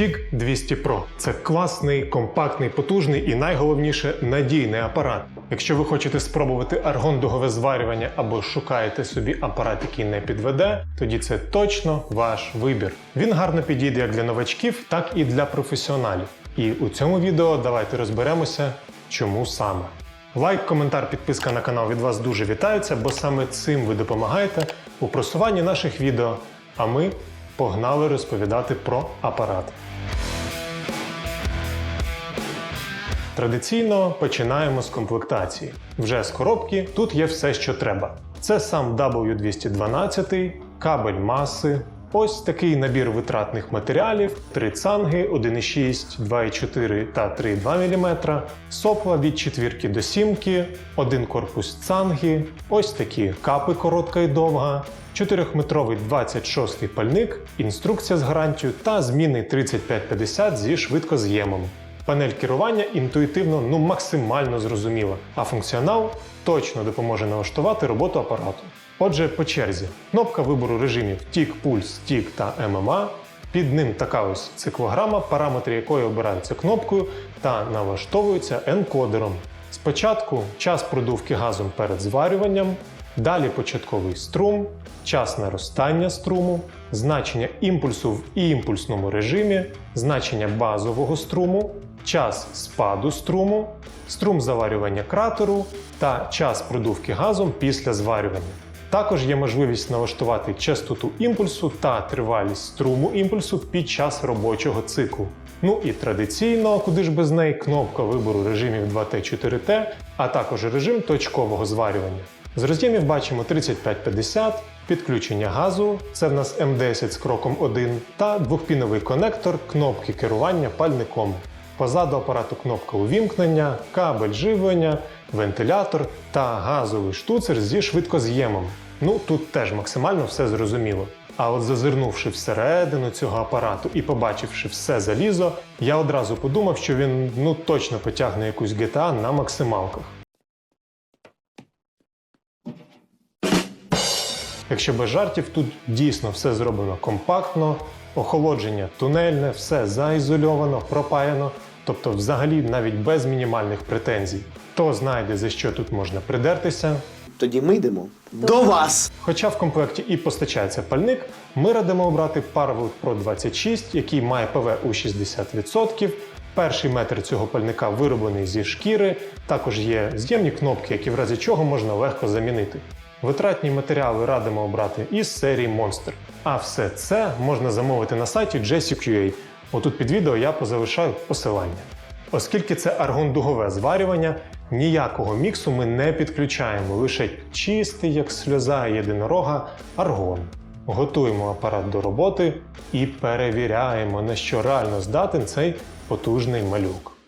TIG 200 Pro. Це класний, компактний, потужний і найголовніше надійний апарат. Якщо ви хочете спробувати аргон-дугове зварювання або шукаєте собі апарат, який не підведе, тоді це точно ваш вибір. Він гарно підійде як для новачків, так і для професіоналів. І у цьому відео давайте розберемося, чому саме. Лайк, коментар, підписка на канал від вас дуже вітаються, бо саме цим ви допомагаєте у просуванні наших відео. А ми погнали розповідати про апарат. Традиційно починаємо з комплектації. Вже з коробки тут є все, що треба. Це сам W212, кабель маси, ось такий набір витратних матеріалів, 3 цанги 1,6, 2,4 та 3,2 мм, сопла від четвірки до сімки, один корпус цанги, ось такі капи коротка і довга, 4-метровий 26-й пальник, інструкція з гарантією та зміни 3550 зі швидкоз'ємом. Панель керування інтуїтивно ну максимально зрозуміла, а функціонал точно допоможе налаштувати роботу апарату. Отже, по черзі, кнопка вибору режимів TIG, Pulse, TIG та MMA. Під ним така ось циклограма, параметри якої обираються кнопкою та налаштовуються енкодером. Спочатку час продувки газом перед зварюванням, далі початковий струм, час наростання струму, значення імпульсу в імпульсному режимі, значення базового струму, час спаду струму, струм заварювання кратеру та час продувки газом після зварювання. Також є можливість налаштувати частоту імпульсу та тривалість струму імпульсу під час робочого циклу. Ну і традиційно, куди ж без неї, кнопка вибору режимів 2T4T, а також режим точкового зварювання. З роз'ємів бачимо 3550, підключення газу, це в нас М10 з кроком 1, та двохпіновий конектор кнопки керування пальником. Позаду апарату кнопка увімкнення, кабель живлення, вентилятор та газовий штуцер зі швидкоз'ємом. Ну тут теж максимально все зрозуміло. А от зазирнувши всередину цього апарату і побачивши все залізо, я одразу подумав, що він ну точно потягне якусь GTA на максималках. Якщо без жартів, тут дійсно все зроблено компактно, охолодження тунельне, все заізольовано, пропаяно, тобто взагалі навіть без мінімальних претензій. Хто знайде за що тут можна придертися. Тоді ми йдемо до вас. Хоча в комплекті і постачається пальник, ми радимо обрати Parvelt Pro 26, який має ПВ у 60%. Перший метр цього пальника вироблений зі шкіри, також є з'ємні кнопки, які в разі чого можна легко замінити. Витратні матеріали радимо обрати із серії Monster. А все це можна замовити на сайті JCQA. Отут під відео я позалишаю посилання. Оскільки це аргон-дугове зварювання, ніякого міксу ми не підключаємо, лише чистий, як сльоза єдинорога, аргон. Готуємо апарат до роботи і перевіряємо, на що реально здатен цей потужний малюк.